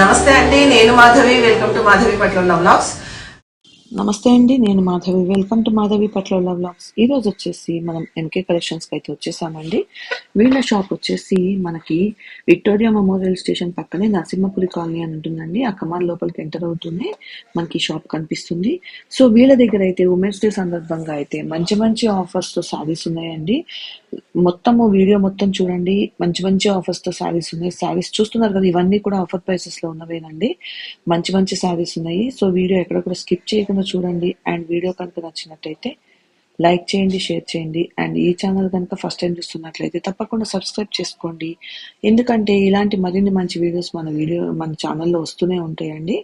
నమస్తే అండి నేను మాధవి. వెల్కమ్ టు మాధవి పట్ల బ్లాగ్స్ నమస్తే అండి నేను మాధవి. వెల్కమ్ టు మాధవి పట్ల వ్లాగ్స్ ఈ రోజు వచ్చేసి మనం ఎంకే కలెక్షన్స్కి అయితే వచ్చేసామండి. వీళ్ళ షాప్ వచ్చేసి మనకి విక్టోరియా మెమోరియల్ స్టేషన్ పక్కనే నరసింహపురి కాలనీ అని ఉంటుందండి. ఆ కమాన్ లోపలికి ఎంటర్ అవుతుంది మనకి షాప్ కనిపిస్తుంది. సో వీళ్ళ దగ్గర అయితే ఉమెన్స్ డే సందర్భంగా అయితే మంచి మంచి ఆఫర్స్తో సారీస్ ఉన్నాయండి. మొత్తము వీడియో మొత్తం చూడండి. మంచి మంచి ఆఫర్స్తో సారీస్ ఉన్నాయి. సారీస్ చూస్తున్నారు కదా ఇవన్నీ కూడా ఆఫర్ ప్రైసెస్లో ఉన్నవేనండి. మంచి మంచి సారీస్ ఉన్నాయి. సో వీడియో ఎక్కడ కూడా స్కిప్ చేయకుండా చూడండి అండ్ వీడియో కనుక నచ్చినట్టయితే లైక్ చేయండి షేర్ చేయండి అండ్ ఈ ఛానల్ కనుక ఫస్ట్ టైం చూస్తున్నట్లయితే తప్పకుండా సబ్స్క్రైబ్ చేసుకోండి. ఎందుకంటే ఇలాంటి మరిన్ని మంచి వీడియోస్ మన వీడియో మన ఛానల్లో వస్తూనే ఉంటాయండి.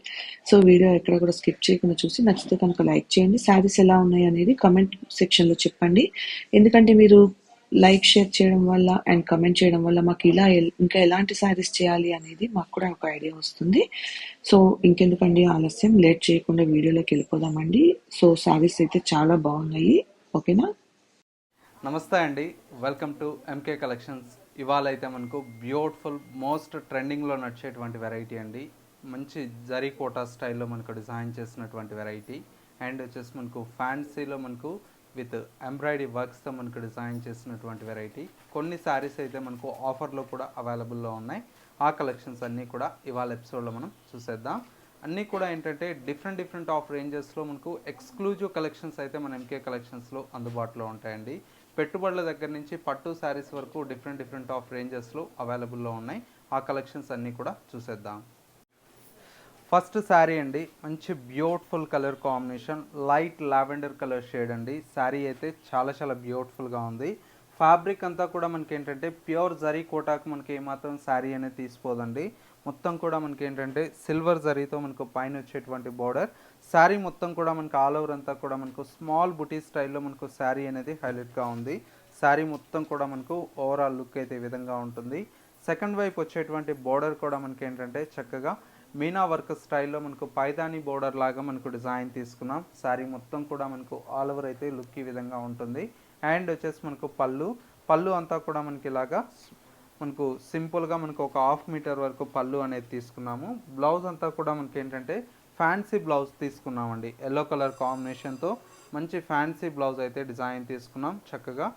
సో వీడియో ఎక్కడ కూడా స్కిప్ చేయకుండా చూసి నచ్చితే కనుక లైక్ చేయండి. శారీస్ ఎలా ఉన్నాయి అనేది కమెంట్ సెక్షన్లో చెప్పండి. ఎందుకంటే మీరు లైక్ షేర్ చేయడం వల్ల అండ్ కమెంట్ చేయడం వల్ల మాకు ఇలా ఇంకా ఎలాంటి శారీస్ చేయాలి అనేది మాకు కూడా ఒక ఐడియా వస్తుంది. సో ఇంకెందుకండి ఆలస్యం లేట్ చేయకుండా వీడియోలోకి వెళ్ళిపోదామండి. సో శారీస్ అయితే చాలా బాగున్నాయి. ఓకేనా? నమస్తే అండి. వెల్కమ్ టు ఎంకే కలెక్షన్స్ ఇవాళ అయితే మనకు బ్యూటిఫుల్ మోస్ట్ ట్రెండింగ్లో నడిచేటువంటి వెరైటీ అండి. మంచి జరీ కోటా స్టైల్లో మనకు డిజైన్ చేసినటువంటి వెరైటీ అండ్ వచ్చేసి మనకు ఫ్యాన్సీలో మనకు విత్ ఎంబ్రాయిడరీ వర్క్స్తో మనకు డిజైన్ చేసినటువంటి వెరైటీ. కొన్ని శారీస్ అయితే మనకు ఆఫర్లో కూడా అవైలబుల్లో ఉన్నాయి. ఆ కలెక్షన్స్ అన్నీ కూడా ఇవాళ ఎపిసోడ్లో మనం చూసేద్దాం. అన్నీ కూడా ఏంటంటే డిఫరెంట్ డిఫరెంట్ ఆఫ్ రేంజెస్లో మనకు ఎక్స్క్లూజివ్ కలెక్షన్స్ అయితే మన ఎంకే కలెక్షన్స్లో అందుబాటులో ఉంటాయండి. పెట్టుబడుల దగ్గర నుంచి పట్టు శారీస్ వరకు డిఫరెంట్ డిఫరెంట్ ఆఫ్ రేంజెస్లో అవైలబుల్లో ఉన్నాయి. ఆ కలెక్షన్స్ అన్నీ కూడా చూసేద్దాం. ఫస్ట్ శారీ అండి మంచి beautiful colour combination light lavender colour shade అండి. శారీ అయితే చాలా చాలా బ్యూటిఫుల్గా ఉంది. ఫ్యాబ్రిక్ అంతా కూడా మనకి ఏంటంటే ప్యూర్ జరీ కోటాకు మనకి ఏమాత్రం శారీ అనేది తీసిపోదండి మొత్తం కూడా మనకి ఏంటంటే సిల్వర్ జరీతో మనకు పైన వచ్చేటువంటి బార్డర్ శారీ మొత్తం కూడా మనకు ఆల్ ఓవర్ అంతా కూడా మనకు స్మాల్ బుటీ స్టైల్లో మనకు శారీ అనేది హైలైట్గా ఉంది. శారీ మొత్తం కూడా మనకు ఓవరాల్ లుక్ అయితే ఈ విధంగా ఉంటుంది. సెకండ్ వైపు వచ్చేటువంటి బోర్డర్ కూడా మనకి ఏంటంటే చక్కగా మీనా వర్క్ స్టైల్లో మనకు పైదాని బోర్డర్ లాగా మనకు డిజైన్ తీసుకున్నాం. శారీ మొత్తం కూడా మనకు ఆల్ ఓవర్ అయితే లుక్ ఈ విధంగా ఉంటుంది. అండ్ వచ్చేసి మనకు పళ్ళు. పళ్ళు అంతా కూడా మనకి ఇలాగా మనకు సింపుల్గా మనకు ఒక హాఫ్ మీటర్ వరకు పళ్ళు అనేది తీసుకున్నాము. బ్లౌజ్ అంతా కూడా మనకి ఏంటంటే ఫ్యాన్సీ బ్లౌజ్ తీసుకున్నామండి. ఎల్లో కలర్ కాంబినేషన్తో మంచి ఫ్యాన్సీ బ్లౌజ్ అయితే డిజైన్ తీసుకున్నాం చక్కగా.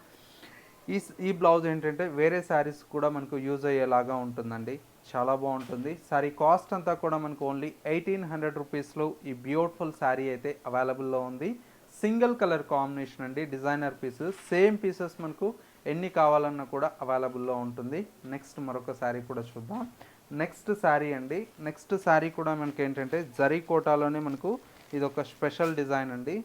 ఈ ఈ బ్లౌజ్ ఏంటంటే వేరే శారీస్ కూడా మనకు యూజ్ అయ్యేలాగా ఉంటుందండి. చాలా బాగుంటుంది. శారీ కాస్ట్ అంతా కూడా మనకు ఓన్లీ ఎయిటీన్ హండ్రెడ్ రూపీస్లో ఈ బ్యూటిఫుల్ శారీ అయితే అవైలబుల్లో ఉంది. సింగిల్ కలర్ కాంబినేషన్ అండి డిజైనర్ పీసెస్ సేమ్ పీసెస్ మనకు ఎన్ని కావాలన్నా కూడా అవైలబుల్లో ఉంటుంది. నెక్స్ట్ మరొక శారీ కూడా చూద్దాం. నెక్స్ట్ శారీ అండి. నెక్స్ట్ శారీ కూడా మనకి ఏంటంటే జరీ కోటాలోనే మనకు ఇది ఒక స్పెషల్ డిజైన్ అండి.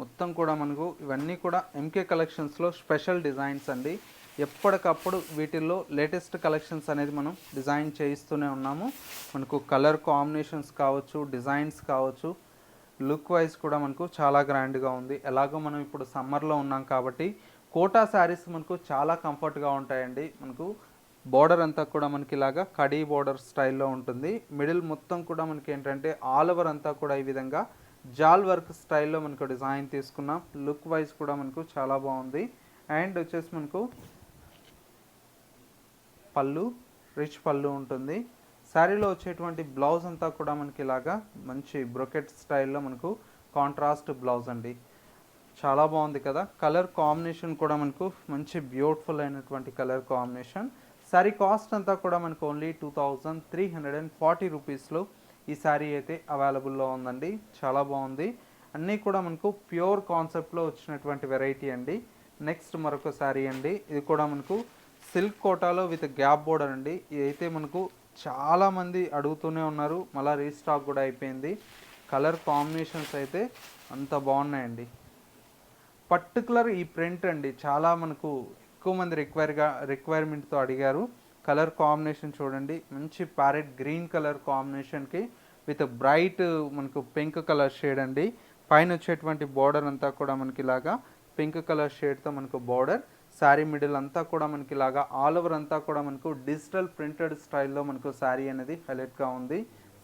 మొత్తం కూడా మనకు ఇవన్నీ కూడా ఎంకే కలెక్షన్స్లో స్పెషల్ డిజైన్స్ అండి. ఎప్పటికప్పుడు వీటిల్లో లేటెస్ట్ కలెక్షన్స్ అనేది మనం డిజైన్ చేయిస్తూనే ఉన్నాము. మనకు కలర్ కాంబినేషన్స్ కావచ్చు డిజైన్స్ కావచ్చు లుక్ వైజ్ కూడా మనకు చాలా గ్రాండ్గా ఉంది. ఎలాగో మనం ఇప్పుడు సమ్మర్లో ఉన్నాం కాబట్టి కోటా శారీస్ మనకు చాలా కంఫర్ట్గా ఉంటాయండి. మనకు బోర్డర్ అంతా కూడా మనకి ఇలాగా కడీ బోర్డర్ స్టైల్లో ఉంటుంది. మిడిల్ మొత్తం కూడా మనకి ఏంటంటే ఆల్ ఓవర్ అంతా కూడా ఈ విధంగా జాల్ వర్క్ స్టైల్లో మనకు డిజైన్ తీసుకున్నాం. లుక్ వైజ్ కూడా మనకు చాలా బాగుంది. అండ్ వచ్చేసి మనకు పళ్ళు రిచ్ పళ్ళు ఉంటుంది. శారీలో వచ్చేటువంటి బ్లౌజ్ అంతా కూడా మనకి ఇలాగా మంచి బ్రొకెట్ స్టైల్లో మనకు కాంట్రాస్ట్ బ్లౌజ్ అండి. చాలా బాగుంది కదా. కలర్ కాంబినేషన్ కూడా మనకు మంచి బ్యూటిఫుల్ అయినటువంటి కలర్ కాంబినేషన్. శారీ కాస్ట్ అంతా కూడా మనకు only two thousand three hundred and forty రూపీస్లో ఈ శారీ అయితే అవైలబుల్లో ఉందండి. చాలా బాగుంది. అన్నీ కూడా మనకు ప్యూర్ కాన్సెప్ట్లో వచ్చినటువంటి వెరైటీ అండి. నెక్స్ట్ మరొక శారీ అండి. ఇది కూడా మనకు సిల్క్ కోటాలో విత్ గ్యాప్ బోర్డర్ అండి. ఇదైతే మనకు చాలామంది అడుగుతూనే ఉన్నారు. మళ్ళీ రీస్టాక్ కూడా అయిపోయింది. కలర్ కాంబినేషన్స్ అయితే అంత బాగున్నాయండి. పర్టికులర్ ఈ ప్రింట్ అండి. చాలా మనకు ఎక్కువ మంది రిక్వైర్గా రిక్వైర్మెంట్తో అడిగారు. కలర్ కాంబినేషన్ చూడండి. మంచి ప్యారెట్ గ్రీన్ కలర్ కాంబినేషన్కి విత్ బ్రైట్ మనకు పింక్ కలర్ షేడ్ అండి. పైన వచ్చేటువంటి బార్డర్ అంతా కూడా మనకి ఇలాగా పింక్ కలర్ షేడ్తో మనకు బార్డర్. శారీ మిడిల్ అంతా కూడా మనకి ఇలాగా ఆల్ ఓవర్ అంతా కూడా మనకు డిజిటల్ ప్రింటెడ్ స్టైల్లో మనకు శారీ అనేది హైలైట్గా ఉంది.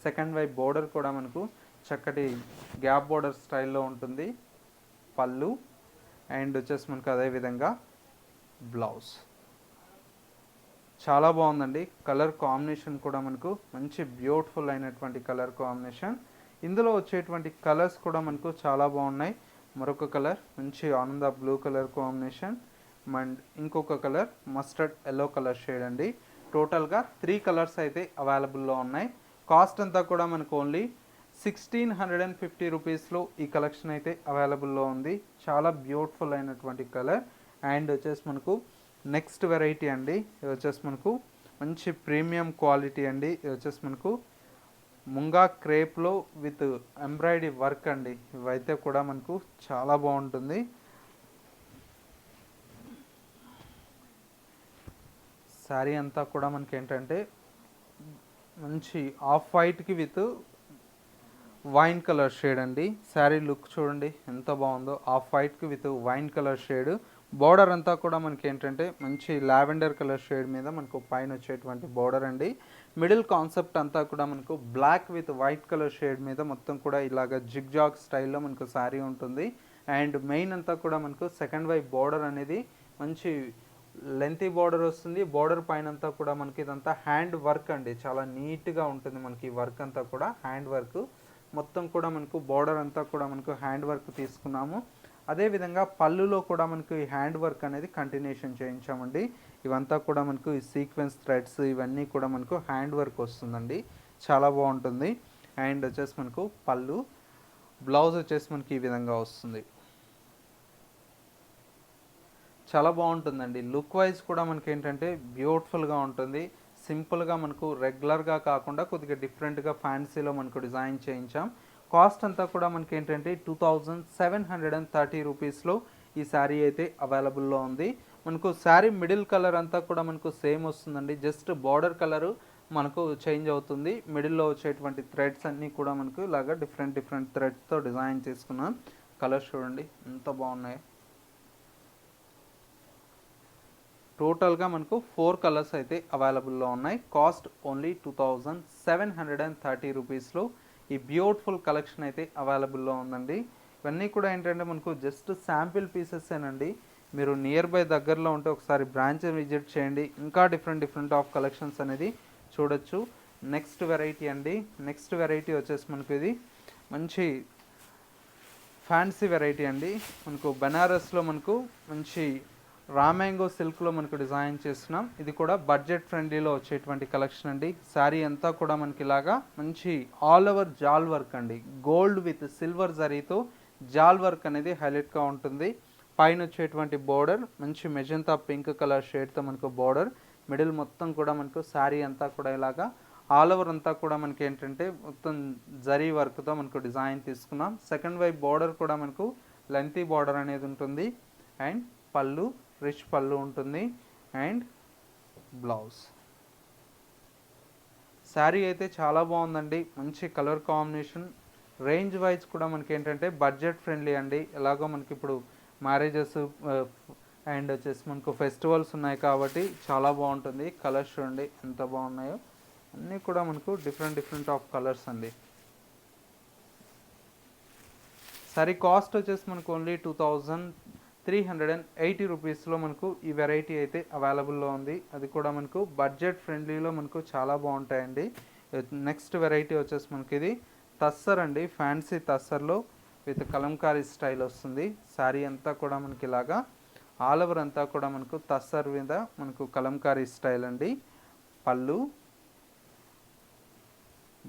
సెకండ్ వైపు బోర్డర్ కూడా మనకు చక్కటి గ్యాప్ బోర్డర్ స్టైల్లో ఉంటుంది. పళ్ళు అండ్ వచ్చేసి మనకు అదేవిధంగా బ్లౌజ్. చాలా బాగుందండి. కలర్ కాంబినేషన్ కూడా మనకు మంచి బ్యూటిఫుల్ అయినటువంటి కలర్ కాంబినేషన్. ఇందులో వచ్చేటువంటి కలర్స్ కూడా మనకు చాలా బాగున్నాయి. మరొక కలర్ మంచి ఆనంద బ్లూ కలర్ కాంబినేషన్. అండ్ ఇంకొక colour mustard yellow colour shade అండి. టోటల్గా త్రీ కలర్స్ అయితే అవైలబుల్లో ఉన్నాయి. కాస్ట్ అంతా కూడా మనకు only sixteen hundred and fifty రూపీస్లో ఈ కలెక్షన్ అయితే అవైలబుల్లో ఉంది. చాలా బ్యూటిఫుల్ అయినటువంటి కలర్. అండ్ వచ్చేసి మనకు నెక్స్ట్ వెరైటీ అండి ఇది వచ్చేసి మనకు మంచి ప్రీమియం క్వాలిటీ అండి ఇది వచ్చేసి మనకు ముంగా క్రేప్లో విత్ ఎంబ్రాయిడరీ వర్క్ అండి ఇవైతే కూడా మనకు చాలా బాగుంటుంది. శారీ అంతా కూడా మనకి ఏంటంటే మంచి ఆఫ్ వైట్కి విత్ వైన్ కలర్ షేడ్ అండి. శారీ లుక్ చూడండి ఎంత బాగుందో. Off వైట్కి with wine colour shade. Border అంతా కూడా మనకి ఏంటంటే మంచి లావెండర్ కలర్ షేడ్ మీద మనకు పైన వచ్చేటువంటి బార్డర్ అండి. మిడిల్ కాన్సెప్ట్ అంతా కూడా మనకు black with white colour shade మీద మొత్తం కూడా ఇలాగ జిగ్ జాగ్ స్టైల్లో మనకు శారీ ఉంటుంది. అండ్ మెయిన్ అంతా కూడా మనకు సెకండ్ వైపు బార్డర్ అనేది మంచి లెంతీ బార్డర్ వస్తుంది. బార్డర్ పైన అంతా కూడా మనకి ఇదంతా హ్యాండ్ వర్క్ అండి. చాలా నీట్గా ఉంటుంది మనకి వర్క్ అంతా కూడా హ్యాండ్ వర్క్. మొత్తం కూడా మనకు బార్డర్ అంతా కూడా మనకు హ్యాండ్ వర్క్ తీసుకున్నాము. అదేవిధంగా పళ్ళులో కూడా మనకు ఈ హ్యాండ్ వర్క్ అనేది కంటిన్యూషన్ చేయించామండి. ఇవంతా కూడా మనకు ఈ సీక్వెన్స్ థ్రెడ్స్ ఇవన్నీ కూడా మనకు హ్యాండ్ వర్క్ వస్తుందండి. చాలా బాగుంటుంది. అండ్ వచ్చేసి మనకు పళ్ళు బ్లౌజ్ వచ్చేసి మనకి ఈ విధంగా వస్తుంది. చాలా బాగుంటుందండి. లుక్ వైజ్ కూడా మనకి ఏంటంటే బ్యూటిఫుల్గా ఉంటుంది. సింపుల్గా మనకు రెగ్యులర్గా కాకుండా కొద్దిగా డిఫరెంట్గా ఫ్యాన్సీలో మనకు డిజైన్ చేయించాం. కాస్ట్ అంతా కూడా మనకి ఏంటంటే two thousand seven hundred and thirty రూపీస్లో ఈ శారీ అయితే అవైలబుల్లో ఉంది. మనకు శారీ మిడిల్ కలర్ అంతా కూడా మనకు సేమ్ వస్తుందండి. జస్ట్ బార్డర్ కలరు మనకు చేంజ్ అవుతుంది. మిడిల్లో వచ్చేటువంటి థ్రెడ్స్ అన్నీ కూడా మనకు ఇలాగా డిఫరెంట్ డిఫరెంట్ థ్రెడ్స్తో డిజైన్ చేసుకున్నాం. కలర్స్ చూడండి ఎంత బాగున్నాయి. టోటల్గా మనకు ఫోర్ కలర్స్ అయితే అవైలబుల్లో ఉన్నాయి. Cost only two thousand seven hundred and thirty రూపీస్లో ఈ బ్యూటిఫుల్ కలెక్షన్ అయితే అవైలబుల్లో ఉందండి. ఇవన్నీ కూడా ఏంటంటే మనకు జస్ట్ శాంపిల్ పీసెస్ేనండి మీరు నియర్ బై దగ్గరలో ఉంటే ఒకసారి బ్రాంచ్ విజిట్ చేయండి. ఇంకా డిఫరెంట్ డిఫరెంట్ ఆఫ్ కలెక్షన్స్ అనేది చూడొచ్చు. నెక్స్ట్ వెరైటీ అండి. నెక్స్ట్ వెరైటీ వచ్చేసి మనకు ఇది మంచి ఫ్యాన్సీ వెరైటీ అండి. మనకు బెనారస్లో మనకు మంచి రామ్యాంగో సిల్క్లో మనకు డిజైన్ చేస్తున్నాం. ఇది కూడా బడ్జెట్ ఫ్రెండ్లీలో వచ్చేటువంటి కలెక్షన్ అండి. శారీ అంతా కూడా మనకి ఇలాగా మంచి ఆల్ ఓవర్ జాల్ వర్క్ అండి. గోల్డ్ విత్ సిల్వర్ జరీతో జాల్ వర్క్ అనేది హైలైట్గా ఉంటుంది. పైన వచ్చేటువంటి బోర్డర్ మంచి మెజంతా పింక్ కలర్ షేడ్తో మనకు బోర్డర్. మిడిల్ మొత్తం కూడా మనకు శారీ అంతా కూడా ఇలాగా ఆల్ ఓవర్ అంతా కూడా మనకి ఏంటంటే మొత్తం జరీ వర్క్తో మనకు డిజైన్ తీసుకున్నాం. సెకండ్ వైపు బార్డర్ కూడా మనకు లెంతీ బార్డర్ అనేది ఉంటుంది. అండ్ పళ్ళు రిచ్ పళ్ళు ఉంటుంది అండ్ బ్లౌజ్. శారీ అయితే చాలా బాగుందండి. మంచి కలర్ కాంబినేషన్. రేంజ్ వైజ్ కూడా మనకి ఏంటంటే బడ్జెట్ ఫ్రెండ్లీ అండి. ఎలాగో మనకి ఇప్పుడు మ్యారేజెస్ అండ్ వచ్చేసి మనకు ఫెస్టివల్స్ ఉన్నాయి కాబట్టి చాలా బాగుంటుంది. కలర్స్ చూడండి ఎంత బాగున్నాయో. అన్నీ కూడా మనకు డిఫరెంట్ డిఫరెంట్ ఆఫ్ కలర్స్ అండి. సరే కాస్ట్ వచ్చేసి మనకు only two thousand three hundred and eighty రూపీస్లో మనకు ఈ వెరైటీ అయితే అవైలబుల్లో ఉంది. అది కూడా మనకు బడ్జెట్ ఫ్రెండ్లీలో మనకు చాలా బాగుంటాయండి. నెక్స్ట్ వెరైటీ వచ్చేసి మనకి ఇది తస్సర్ అండి. ఫ్యాన్సీ తస్సర్లో విత్ కలంకారీ స్టైల్ వస్తుంది. శారీ అంతా కూడా మనకి ఇలాగా ఆల్ ఓవర్ అంతా కూడా మనకు తస్సర్ మీద మనకు కలంకారీ స్టైల్ అండి. పళ్ళు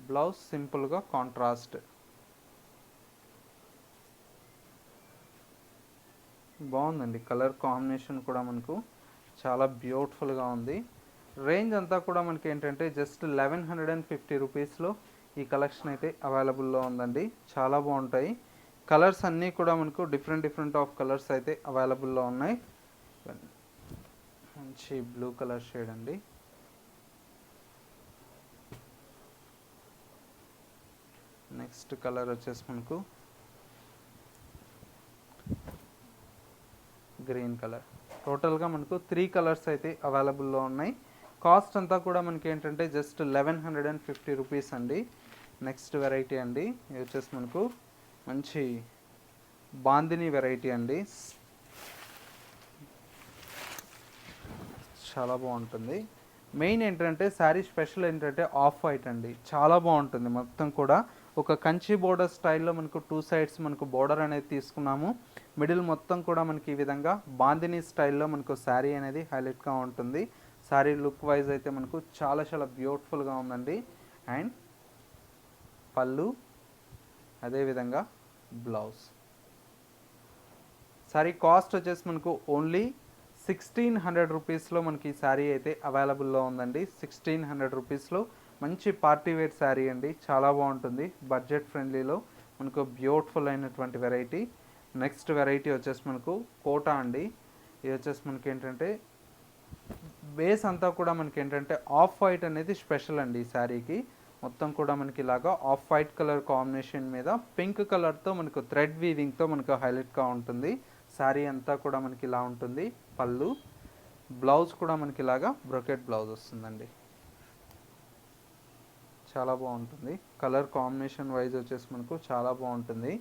బ్లౌజ్ సింపుల్గా కాంట్రాస్ట్. బాగుందండి. కలర్ కాంబినేషన్ కూడా మనకు చాలా బ్యూటిఫుల్గా ఉంది. రేంజ్ అంతా కూడా మనకి ఏంటంటే just eleven hundred and fifty రూపీస్లో ఈ కలెక్షన్ అయితే అవైలబుల్లో ఉందండి. చాలా బాగుంటాయి. కలర్స్ అన్నీ కూడా మనకు డిఫరెంట్ డిఫరెంట్ ఆఫ్ కలర్స్ అయితే అవైలబుల్లో ఉన్నాయి. మంచి బ్లూ కలర్ షేడ్ అండి. నెక్స్ట్ కలర్ వచ్చేసి మనకు గ్రీన్ కలర్. టోటల్గా మనకు త్రీ కలర్స్ అయితే అవైలబుల్లో ఉన్నాయి. కాస్ట్ అంతా కూడా మనకి ఏంటంటే just eleven hundred and fifty rupees అండి. నెక్స్ట్ వెరైటీ అండి. ఇది వచ్చేసి మనకు మంచి బాందిని వెరైటీ అండి. చాలా బాగుంటుంది. మెయిన్ ఏంటంటే శారీ స్పెషల్ ఏంటంటే ఆఫ్ వైట్ అండి. చాలా బాగుంటుంది. మొత్తం కూడా ఒక కంచి బోర్డర్ స్టైల్లో మనకు టూ సైడ్స్ మనకు బోర్డర్ అనేది తీసుకున్నాము. మిడిల్ మొత్తం కూడా మనకి ఈ విధంగా బాందిని స్టైల్లో మనకు శారీ అనేది హైలైట్గా ఉంటుంది. శారీ లుక్ వైజ్ అయితే మనకు చాలా చాలా బ్యూటిఫుల్గా ఉందండి. అండ్ పళ్ళు అదేవిధంగా బ్లౌజ్. శారీ కాస్ట్ వచ్చేసి మనకు ఓన్లీ సిక్స్టీన్ హండ్రెడ్ రూపీస్లో మనకి ఈ శారీ అయితే అవైలబుల్లో ఉందండి. సిక్స్టీన్ హండ్రెడ్ రూపీస్లో మంచి పార్టీ వేర్ శారీ అండి. చాలా బాగుంటుంది. బడ్జెట్ ఫ్రెండ్లీలో మనకు బ్యూటిఫుల్ అయినటువంటి వెరైటీ. నెక్స్ట్ వెరైటీ వచ్చేసి మనకు కోటా అండి. ఇది వచ్చేసి మనకి ఏంటంటే బేస్ అంతా కూడా మనకి ఏంటంటే ఆఫ్ వైట్ అనేది స్పెషల్ అండి ఈ శారీకి. మొత్తం కూడా మనకి ఇలాగా ఆఫ్ వైట్ కలర్ కాంబినేషన్ మీద పింక్ కలర్తో మనకు థ్రెడ్ వీవింగ్తో మనకు హైలైట్గా ఉంటుంది. శారీ అంతా కూడా మనకి ఇలా ఉంటుంది పళ్ళు. బ్లౌజ్ కూడా మనకి ఇలాగా బ్రొకెట్ బ్లౌజ్ వస్తుందండి. చాలా బాగుంటుంది. కలర్ కాంబినేషన్ వైజ్ వచ్చేసి మనకు చాలా బాగుంటుంది.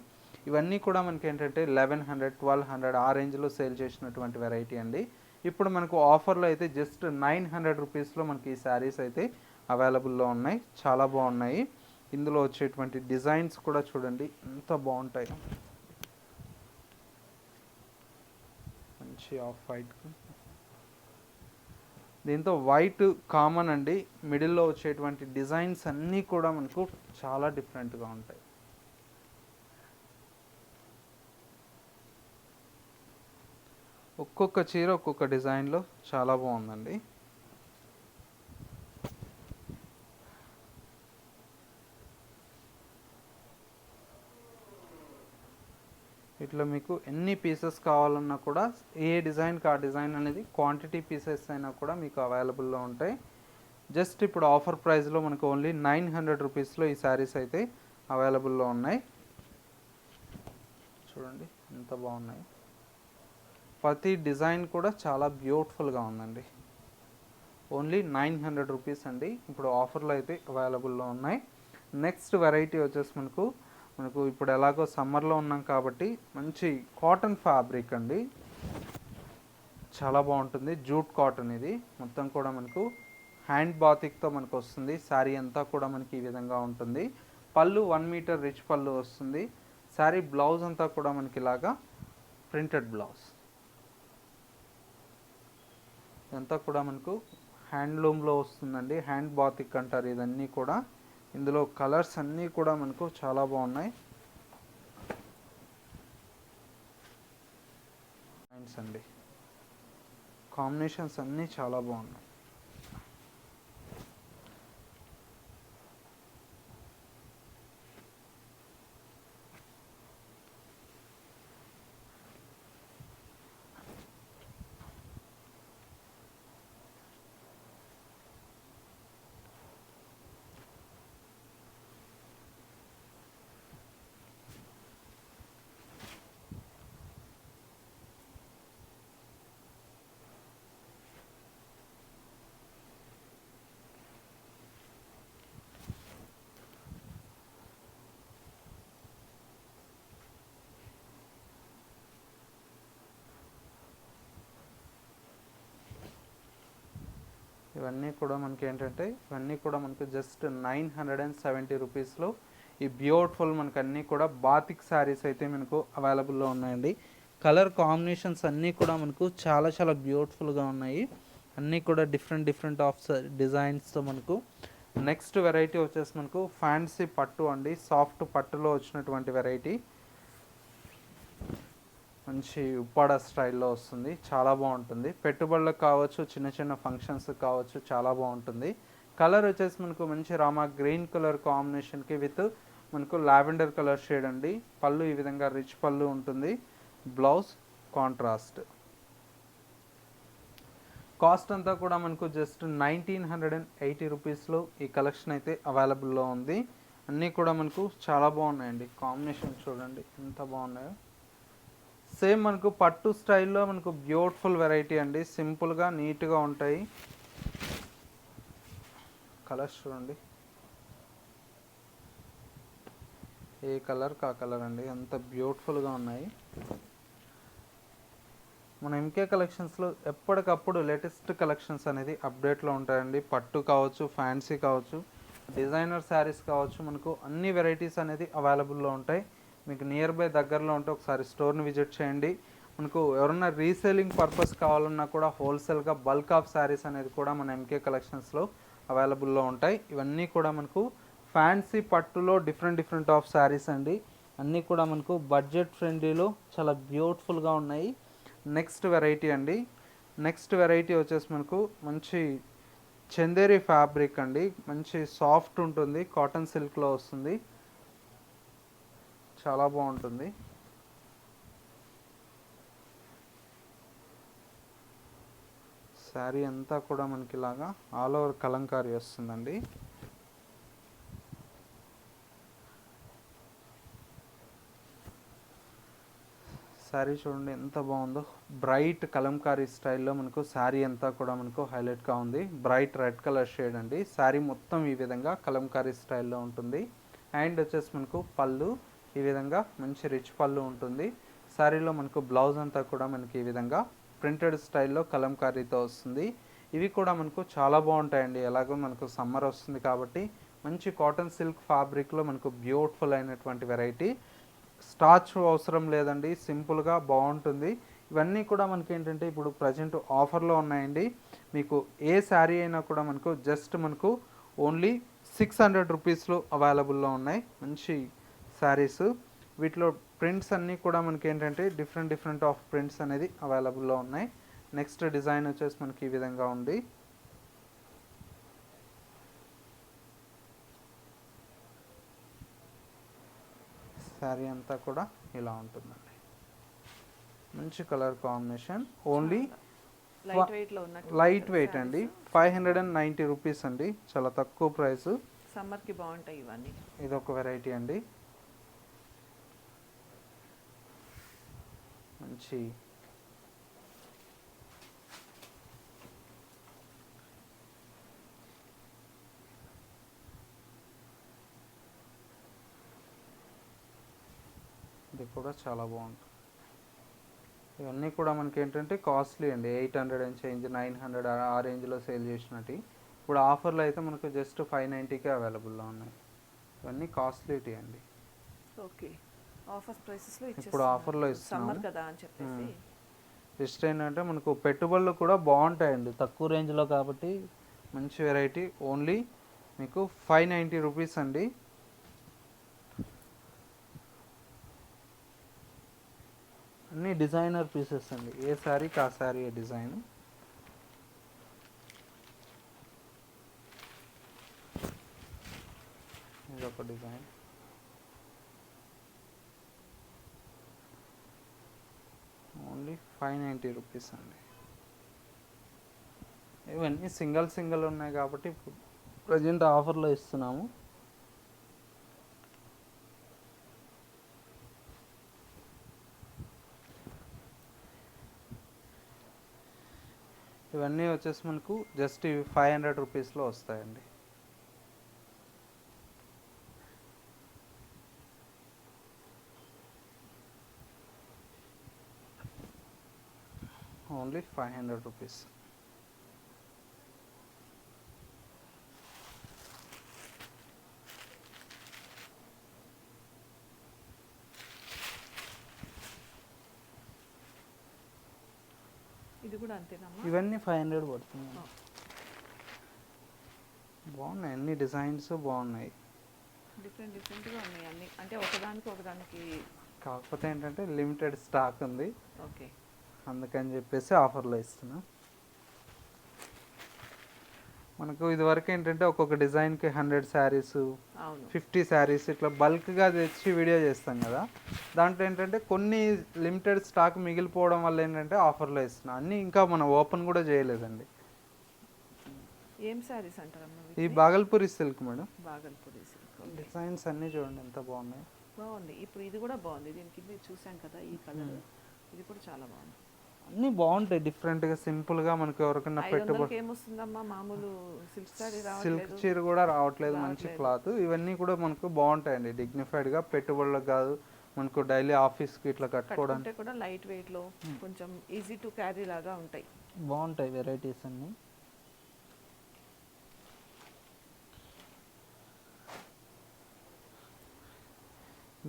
ఇవన్నీ కూడా మనకి ఏంటంటే లెవెన్ హండ్రెడ్ ట్వెల్వ్ హండ్రెడ్ ఆ రేంజ్లో సేల్ చేసినటువంటి వెరైటీ అండి. ఇప్పుడు మనకు ఆఫర్లో అయితే జస్ట్ నైన్ హండ్రెడ్ రూపీస్లో మనకి ఈ శారీస్ అయితే అవైలబుల్లో ఉన్నాయి. చాలా బాగున్నాయి. ఇందులో వచ్చేటువంటి డిజైన్స్ కూడా చూడండి ఎంత బాగుంటాయి. మంచి ఆఫ్ వైట్. దీంతో వైట్ కామన్ అండి. మిడిల్లో వచ్చేటువంటి డిజైన్స్ అన్నీ కూడా మనకు చాలా డిఫరెంట్గా ఉంటాయి. ఒక్కొక్క చీర ఒక్కొక్క డిజైన్లో చాలా బాగుందండి. ఇట్లా మీకు ఎన్ని పీసెస్ కావాలన్నా కూడా ఏ డిజైన్కి ఆ డిజైన్ అనేది క్వాంటిటీ పీసెస్ అయినా కూడా మీకు అవైలబుల్లో ఉంటాయి. జస్ట్ ఇప్పుడు ఆఫర్ ప్రైస్లో మనకు ఓన్లీ నైన్ హండ్రెడ్ రూపీస్లో ఈ శారీస్ అయితే అవైలబుల్లో ఉన్నాయి. చూడండి ఎంత బాగున్నాయి. ప్రతి డిజైన్ కూడా చాలా బ్యూటిఫుల్గా ఉందండి. ఓన్లీ నైన్ హండ్రెడ్ రూపీస్ అండి. ఇప్పుడు ఆఫర్లో అయితే అవైలబుల్లో ఉన్నాయి. నెక్స్ట్ వెరైటీ వచ్చేసి మనకు మనకు ఇప్పుడు ఎలాగో సమ్మర్లో ఉన్నాం కాబట్టి మంచి కాటన్ ఫ్యాబ్రిక్ అండి. చాలా బాగుంటుంది. జూట్ కాటన్ ఇది. మొత్తం కూడా మనకు హ్యాండ్ బాతిక్తో మనకు వస్తుంది. శారీ అంతా కూడా మనకి ఈ విధంగా ఉంటుంది. పళ్ళు వన్ మీటర్ రిచ్ పళ్ళు వస్తుంది. శారీ బ్లౌజ్ అంతా కూడా మనకి ఇలాగా ప్రింటెడ్ బ్లౌజ్. ఇదంతా కూడా మనకు హ్యాండ్లూమ్లో వస్తుందండి. హ్యాండ్ బాతిక్ అంటారు ఇదన్నీ కూడా. ఇందులో కలర్స్ అన్నీ కూడా మనకు చాలా బాగున్నాయి. అండి. కాంబినేషన్స్ అన్నీ చాలా బాగున్నాయి. ఇవన్నీ కూడా మనకి ఏంటంటే ఇవన్నీ కూడా మనకు just nine hundred and seventy రూపీస్లో ఈ బ్యూటిఫుల్ మనకు అన్నీ కూడా బాతిక్ శారీస్ అయితే మనకు అవైలబుల్లో ఉన్నాయండి. కలర్ కాంబినేషన్స్ అన్నీ కూడా మనకు చాలా చాలా బ్యూటిఫుల్గా ఉన్నాయి. అన్నీ కూడా డిఫరెంట్ డిఫరెంట్ ఆఫ్ డిజైన్స్తో మనకు. నెక్స్ట్ వెరైటీ వచ్చేసి మనకు ఫ్యాన్సీ పట్టు అండి సాఫ్ట్ పట్టులో వచ్చినటువంటి వెరైటీ మంచి ఉప్పాడ స్టైల్లో వస్తుంది. చాలా బాగుంటుంది. పెట్టుబడులకు కావచ్చు చిన్న చిన్న ఫంక్షన్స్ కావచ్చు చాలా బాగుంటుంది. కలర్ వచ్చేసి మనకు మంచి రామా గ్రీన్ కలర్ కాంబినేషన్కి విత్ మనకు లావెండర్ కలర్ షేడ్ అండి. పళ్ళు ఈ విధంగా రిచ్ పళ్ళు ఉంటుంది. బ్లౌజ్ కాంట్రాస్ట్ కాస్ట్ అంతా కూడా మనకు just nineteen hundred and eighty రూపీస్లో ఈ కలెక్షన్ అయితే అవైలబుల్లో ఉంది. అన్నీ కూడా మనకు చాలా బాగున్నాయండి. కాంబినేషన్ చూడండి. ఎంత బాగున్నాయో. సేమ్ మనకు పట్టు స్టైల్లో మనకు బ్యూటిఫుల్ వెరైటీ అండి. సింపుల్గా నీట్గా ఉంటాయి. కలర్స్ చూడండి. ఏ కలర్ కా కలర్ అండి. అంత బ్యూటిఫుల్గా ఉన్నాయి. మన ఎంకే కలెక్షన్స్లో ఎప్పటికప్పుడు లేటెస్ట్ కలెక్షన్స్ అనేది అప్డేట్లో ఉంటాయండి. పట్టు కావచ్చు ఫ్యాన్సీ కావచ్చు డిజైనర్ శారీస్ కావచ్చు మనకు అన్ని వెరైటీస్ అనేది అవైలబుల్లో ఉంటాయి. మీకు నియర్ బై దగ్గరలో ఉంటే ఒకసారి స్టోర్ని విజిట్ చేయండి. మనకు ఎవరన్నా రీసేలింగ్ పర్పస్ కావాలన్నా కూడా హోల్సేల్గా బల్క్ ఆఫ్ శారీస్ అనేది కూడా మన ఎంకే కలెక్షన్స్లో అవైలబుల్లో ఉంటాయి. ఇవన్నీ కూడా మనకు ఫ్యాన్సీ పట్టులో డిఫరెంట్ డిఫరెంట్ ఆఫ్ శారీస్ అండి. అన్నీ కూడా మనకు బడ్జెట్ ఫ్రెండ్లీలో చాలా బ్యూటిఫుల్గా ఉన్నాయి. నెక్స్ట్ వెరైటీ అండి. నెక్స్ట్ వెరైటీ వచ్చేసి మనకు మంచి చందేరి ఫ్యాబ్రిక్ అండి. మంచి సాఫ్ట్ ఉంటుంది. కాటన్ సిల్క్లో వస్తుంది. చాలా బాగుంటుంది. శారీ అంతా కూడా మనకి ఇలాగా ఆల్ ఓవర్ కలంకారీ వస్తుందండి. శారీ చూడండి ఎంత బాగుందో. బ్రైట్ కలంకారీ స్టైల్లో మనకు శారీ అంతా కూడా మనకు హైలైట్గా ఉంది. బ్రైట్ రెడ్ కలర్ షేడ్ అండి. శారీ మొత్తం ఈ విధంగా కలంకారీ స్టైల్లో ఉంటుంది. అండ్ వచ్చేసి మనకు పళ్ళు ఈ విధంగా మంచి రిచ్ పళ్ళు ఉంటుంది. శారీలో మనకు బ్లౌజ్ అంతా కూడా మనకి ఈ విధంగా ప్రింటెడ్ స్టైల్లో కలంకారీతో వస్తుంది. ఇవి కూడా మనకు చాలా బాగుంటాయండి. ఎలాగో మనకు సమ్మర్ వస్తుంది కాబట్టి మంచి కాటన్ సిల్క్ ఫ్యాబ్రిక్లో మనకు బ్యూటిఫుల్ అయినటువంటి వెరైటీ. స్టార్చ్ అవసరం లేదండి. సింపుల్గా బాగుంటుంది. ఇవన్నీ కూడా మనకి ఏంటంటే ఇప్పుడు ప్రజెంట్ ఆఫర్లో ఉన్నాయండి. మీకు ఏ శారీ అయినా కూడా మనకు జస్ట్ మనకు ఓన్లీ సిక్స్ హండ్రెడ్ రూపీస్లో అవైలబుల్లో ఉన్నాయి. మంచి శారీస్ వీటిలో ప్రింట్స్ అన్నీ కూడా మనకి ఏంటంటే డిఫరెంట్ డిఫరెంట్ ఆఫ్ ప్రింట్స్ అనేది అవైలబుల్లో ఉన్నాయి. నెక్స్ట్ డిజైన్ వచ్చేసి మనకి ఈ విధంగా ఉంది. శారీ అంతా కూడా ఇలా ఉంటుందండి. మంచి colour combination only light weight అండి. Five hundred and ninety rupees అండి. చాలా తక్కువ ప్రైస్ సమ్మర్కి బాగుంటాయి ఇవన్నీ. ఇది ఒక వెరైటీ అండి. మంచి ఇది కూడా చాలా బాగుంటుంది. ఇవన్నీ కూడా మనకి ఏంటంటే కాస్ట్లీ అండి. Eight hundred and change nine hundred ఆ రేంజ్లో సేల్ చేసినట్టు. ఇప్పుడు ఆఫర్లో అయితే మనకు జస్ట్ ఫైవ్ నైంటీకే అవైలబుల్లో ఉన్నాయి. ఇవన్నీ కాస్ట్లీటీ అండి. ఓకే. లో ఇప్పుడు ఆఫర్లో ఇస్తున్నాము. సమ్మర్ కదా అని చెప్పేసి. ఏంటంటే మనకు పెట్టుబడులు కూడా బాగుంటాయండి. తక్కువ రేంజ్లో కాబట్టి మంచి వెరైటీ ఓన్లీ మీకు ఫైవ్ నైంటీ రూపీస్ అండి. అన్ని డిజైనర్ పీసెస్ అండి. ఏ శారీకి ఆ శారీ డిజైన్. ఇది ఒక design only five ninety rupees అండి. ఇవన్నీ సింగల్ సింగల్ ఉన్నాయి కాబట్టి ప్రజెంట్ ఆఫర్లో ఇస్తున్నాము. ఇవన్నీ వచ్చేసి మనకు జస్ట్ ఇవి ఫైవ్ హండ్రెడ్ రూపీస్లో వస్తాయండి. Only five hundred rupees. ఇది కూడా ఇవన్నీ ఫైవ్ హండ్రెడ్ పడుతుంది. బాగున్నాయి అన్ని డిజైన్స్ బాగున్నాయి. డిఫరెంట్ డిఫరెంట్గా ఉన్నాయి అన్ని. అంటే ఒకదానికి ఒకదానికి కాకపోతే ఏంటంటే లిమిటెడ్ స్టాక్ ఉంది. ఓకే. అందుకని చెప్పేసి ఆఫర్లో ఇస్తున్నాం. మనకు ఇదివరకు ఏంటంటే ఒక్కొక్క డిజైన్కి హండ్రెడ్ శారీస్ ఫిఫ్టీ శారీస్ ఇట్లా బల్క్గా తెచ్చి వీడియో చేస్తాం కదా. దాంట్లో ఏంటంటే కొన్ని లిమిటెడ్ స్టాక్ మిగిలిపోవడం వల్ల ఏంటంటే ఆఫర్లో ఇస్తున్నాం. అన్నీ ఇంకా మనం ఓపెన్ కూడా చేయలేదండి. ఏం శారీస్ అంటారమ్మా ఈ? Bhagalpuri silk madam. Bhagalpuri silk. Designs అన్నీ చూడండి ఎంత బాగున్నాయి. బాగుంది. ఇప్పుడు ఇది కూడా బాగుంది. దీని కింద ఇది చూసాం కదా ఈ కలర్. ఇది కూడా చాలా బాగుంది. అన్నీ బాగుంటాయి. డిఫరెంట్గా సింపుల్గా మనకు ఎవరికైనా పెట్టుబడి వందలకి ఏమొస్తుందమ్మా? మామూలు సిల్క్ చీర కూడా రావట్లేదు మంచి క్లాత్. ఇవన్నీ కూడా మనకు బాగుంటాయండి. డిగ్నిఫైడ్గా పెట్టుబడులకు కాదు మనకు డైలీ ఆఫీస్కి ఇట్లా కట్టుకోవడానికి. కూడా లైట్ వెయిట్లో కొంచెం ఈజీ టు క్యారీ లాగా ఉంటాయి. బాగుంటాయి వెరైటీస్ అన్నీ.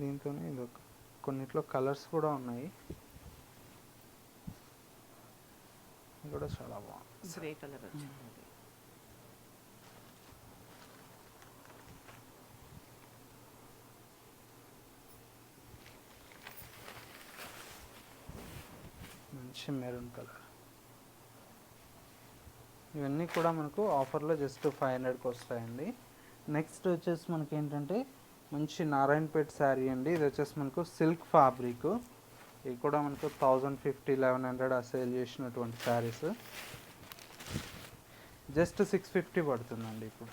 దీంతోనే ఇది ఒక కొన్నిట్లో కలర్స్ కూడా ఉన్నాయి ఇది కూడా చాలా బాగుంది. గ్రే కలర్ వచ్చింది. మంచి మెరూన్ కలర్. ఇవన్నీ కూడా మనకు ఆఫర్లో జస్ట్ ఫైవ్ హండ్రెడ్కి వస్తాయండి. నెక్స్ట్ వచ్చేసి మనకి ఏంటంటే మంచి నారాయణపేట్ శారీ అండి. ఇది వచ్చేసి మనకు సిల్క్ ఫ్యాబ్రిక్. ఇది కూడా మనకు thousand fifty eleven hundred sale చేసినటువంటి శారీస్. జస్ట్ సిక్స్ ఫిఫ్టీ పడుతుందండి ఇప్పుడు.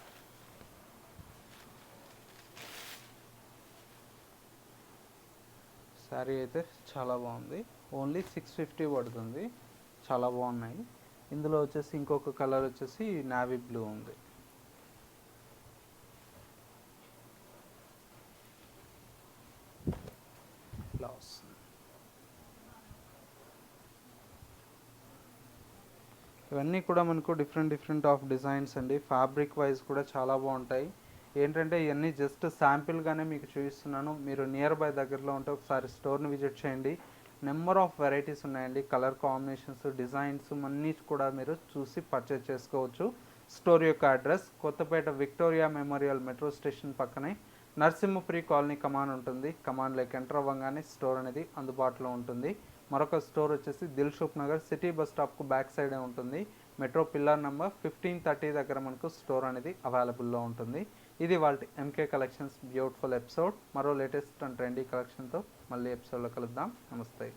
శారీ అయితే చాలా బాగుంది. ఓన్లీ సిక్స్ ఫిఫ్టీ పడుతుంది. చాలా బాగున్నాయి. ఇందులో వచ్చేసి ఇంకొక కలర్ వచ్చేసి నావీ బ్లూ ఉంది ఇలా వస్తుంది ఇవన్నీ కూడా మనకు డిఫరెంట్ డిఫరెంట్ ఆఫ్ డిజైన్స్ అండి. ఫ్యాబ్రిక్ వైజ్ కూడా చాలా బాగుంటాయి. ఏంటంటే ఇవన్నీ జస్ట్ శాంపిల్గానే మీకు చూపిస్తున్నాను. మీరు నియర్ బై దగ్గరలో ఉంటే ఒకసారి స్టోర్ని విజిట్ చేయండి. నెంబర్ ఆఫ్ వెరైటీస్ ఉన్నాయండి. కలర్ కాంబినేషన్స్ డిజైన్స్ అన్నీ కూడా మీరు చూసి పర్చేస్ చేసుకోవచ్చు. స్టోర్ యొక్క address Kothapet Victoria Memorial metro station పక్కనే నరసింహపురి కాలనీ కమాన్ ఉంటుంది. కమాన్లోకి ఎంటర్ అవ్వగానే స్టోర్ అనేది అందుబాటులో ఉంటుంది. మరొక స్టోర్ వచ్చేసి దిల్షుక్ నగర్. సిటీ బస్ స్టాప్కు బ్యాక్ సైడే ఉంటుంది. Metro pillar number fifteen thirty దగ్గర మనకు స్టోర్ అనేది అవైలబుల్లో ఉంటుంది. ఇది వాళ్ళ ఎంకే కలెక్షన్స్ బ్యూటిఫుల్ ఎపిసోడ్ మరో లేటెస్ట్ అండ్ ట్రెండీ కలెక్షన్తో మళ్ళీ ఎపిసోడ్లో కలుద్దాం. నమస్తే.